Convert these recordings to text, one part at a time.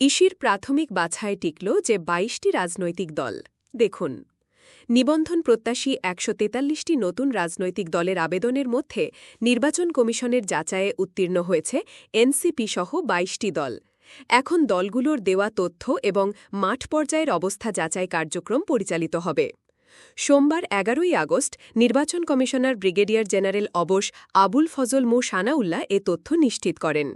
ইসির প্রাথমিক বাছায় টিকল যে বাইশটি রাজনৈতিক দল। দেখুন। নিবন্ধন প্রত্যাশী একশো তেতাল্লিশটি নতুন রাজনৈতিক দলের আবেদনের মধ্যে নির্বাচন কমিশনের যাচাইয়ে উত্তীর্ণ হয়েছে এনসিপি সহ বাইশটি দল। এখন দলগুলোর দেওয়া তথ্য এবং মাঠ পর্যায়ের অবস্থা যাচাই কার্যক্রম পরিচালিত হবে। সোমবার এগারোই আগস্ট নির্বাচন কমিশনার ব্রিগেডিয়ার জেনারেল অবশ আবুল ফজল মো সানাউল্লাহ এ তথ্য নিশ্চিত করেন।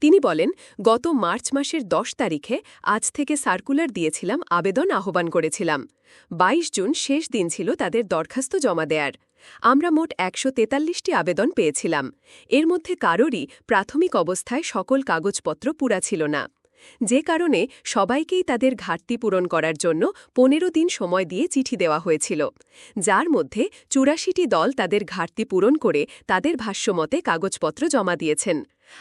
তিনি বলেন, গত মার্চ মাসের দশ তারিখে আজ থেকে সার্কুলার দিয়েছিলাম, আবেদন আহ্বান করেছিলাম। ২২ জুন শেষ দিন ছিল তাদের দরখাস্ত জমা দেয়ার। আমরা মোট একশো তেতাল্লিশটি আবেদন পেয়েছিলাম। এর মধ্যে কারোরই প্রাথমিক অবস্থায় সকল কাগজপত্র পুরা ছিল না। যে কারণে সবাইকেই তাদের ঘাটতি পূরণ করার জন্য পনেরো দিন সময় দিয়ে চিঠি দেওয়া হয়েছিল। যার মধ্যে চুরাশিটি দল তাদের ঘাটতি পূরণ করে তাদের ভাষ্যমতে কাগজপত্র জমা দিয়েছেন,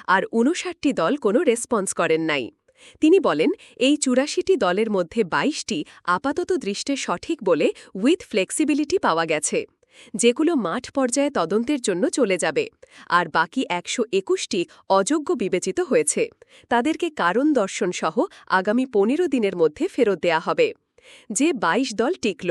আর উনষাটটি দল কোনো রেসপন্স করেন নাই। তিনি বলেন, এই চুরাশিটি দলের মধ্যে বাইশটি আপাতত দৃষ্টে সঠিক বলে উইথ ফ্লেক্সিবিলিটি পাওয়া গেছে। যেগুলো মাঠ পর্যায়ে তদন্তের জন্য চলে যাবে, আর বাকি একশো একুশটি অযোগ্য বিবেচিত হয়েছে। তাদেরকে কারণ দর্শন সহ আগামী পনেরো দিনের মধ্যে ফেরত দেয়া হবে। যে ২২ দল টিকল,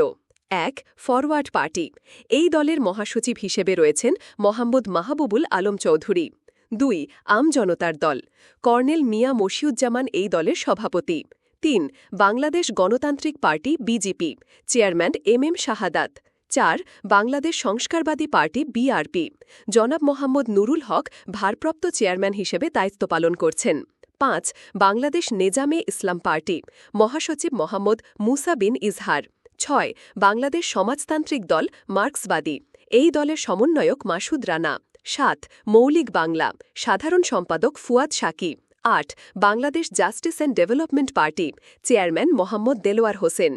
এক ফরওয়ার্ড পার্টি, এই দলের মহাসচিব হিসেবে রয়েছেন মোহাম্মদ মাহবুবুল আলম চৌধুরী। দুই, আম জনতার দল, কর্নেল মিয়া মশিউজ্জামান এই দলের সভাপতি। তিন, বাংলাদেশ গণতান্ত্রিক party BJP, chairman M M Shahadat. চার, বাংলাদেশ সংস্কারবাদী পার্টি বিআরপি জনাব মোহাম্মদ নুরুল হক ভারপ্রাপ্ত চেয়ারম্যান হিসেবে দায়িত্ব পালন করছেন। পাঁচ, বাংলাদেশ নেজামে ইসলাম পার্টি। মহাসচিব মোহাম্মদ মুসা বিন ইজহার। ছয়, বাংলাদেশ সমাজতান্ত্রিক দল মার্ক্সবাদী। এই দলের সমন্বয়ক মাসুদ রানা। সাত, মৌলিক বাংলা। সাধারণ সম্পাদক ফুয়াদ সাকি আট, Bangladesh justice and development party. Chairman Mohammad Delwar Hossain.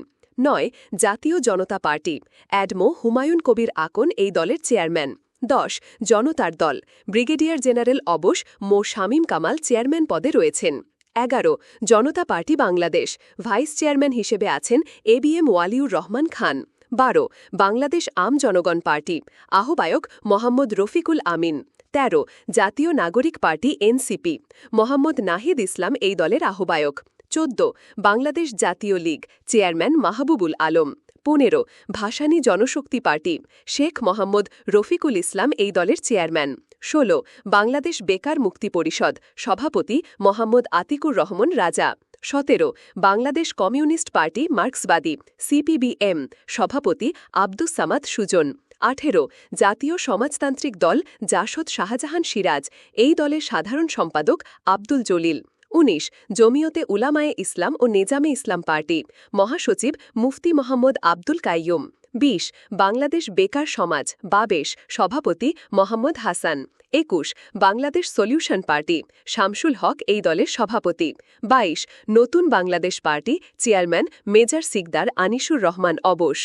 নয়, জাতীয় জনতা পার্টি। অ্যাডমো হুমায়ুন কবির আকন এই দলের চেয়ারম্যান। দশ, জনতার দল। ব্রিগেডিয়ার জেনারেল অবশ মো শামীম কামাল চেয়ারম্যান পদে রয়েছেন। এগারো, Janata party Bangladesh. Vice chairman হিসেবে আছেন A B M Waliur Rahman Khan. বারো, বাংলাদেশ আম জনগণ পার্টি। আহ্বায়ক মোহাম্মদ রফিকুল আমিন। ১৩ জাতীয় নাগরিক পার্টি এনসিপি। মোহাম্মদ নাহিদ ইসলাম এই দলের আহ্বায়ক। চোদ্দ, বাংলাদেশ জাতীয় লীগ, চেয়ারম্যান মাহবুবুল আলম। পনেরো, ভাসানী জনশক্তি পার্টি, শেখ মোহাম্মদ রফিকুল ইসলাম এই দলের চেয়ারম্যান। ষোলো, বাংলাদেশ বেকার মুক্তি পরিষদ, সভাপতি মোহাম্মদ আতিকুর রহমান রাজা। সতেরো, বাংলাদেশ কমিউনিস্ট পার্টি, মার্ক্সবাদী, সিপিবিএম, সভাপতি আব্দুস সামাদ সুজন। আঠেরো, জাতীয় সমাজতান্ত্রিক দল, জাসদ শাহজাহান সিরাজ, এই দলের সাধারণ সম্পাদক আব্দুল জলিল। উনিশ, জমিয়তে উলামায়ে ইসলাম ও নেজামে ইসলাম পার্টি, মহাসচিব মুফতি মোহাম্মদ আব্দুল কাইয়ুম, বিশ, বাংলাদেশ বেকার সমাজ, বাবেশ, সভাপতি মোহাম্মদ হাসান, একুশ, বাংলাদেশ সলিউশন পার্টি, শামসুল হক এই দলের সভাপতি ২২ নতুন Bangladesh party, chairman major Sikdar Anisur Rahman অবশ।